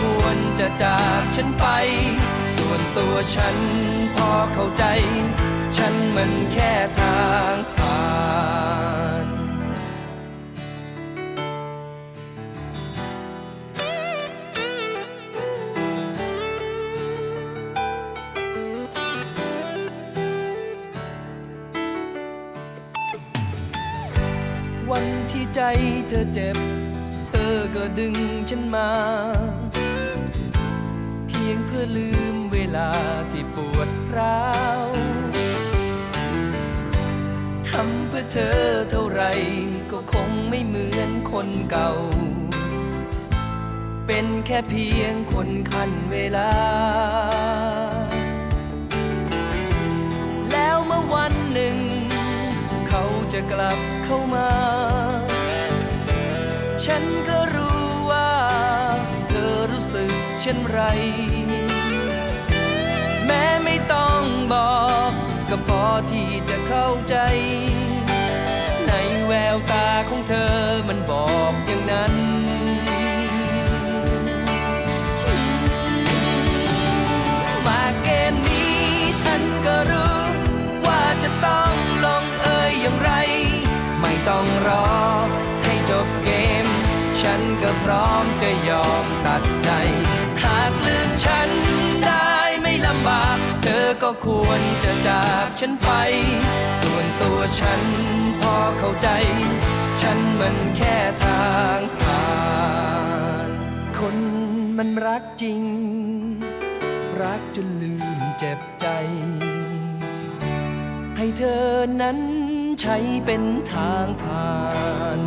ควรจะจากฉันไป ส่วนตัวฉันพอเข้าใจ ฉันมันแค่ทางผ่านวันที่ใจเธอเจ็บ เธอก็ดึงฉันมา เพียงเพื่อลืมเวลาที่ปวดร้าวทำเพื่อเธอเท่าไรก็คงไม่เหมือนคนเก่า เป็นแค่เพียงคนคันเวลา แล้วเมื่อวันหนึ่ง เขาจะกลับเข้ามา ฉันก็รู้ว่า เธอรู้สึกเช่นไร แม้ไม่ต้องบอก ก็พอที่จะเข้าใจ ในแววตาของเธอมันบอกอย่างนั้นมาเกมนี้ฉันก็รู้ว่าจะต้องลงเอยอย่างไร ไม่ต้องรอ พร้อมจะยอมตัดใจ หากลืมฉันได้ไม่ลำบาก เธอก็ควรจะจากฉันไป ส่วนตัวฉันพอเข้าใจ ฉันมันแค่ทางผ่าน คนมันรักจริง รักจนลืมเจ็บใจ ให้เธอนั้นใช้เป็นทางผ่าน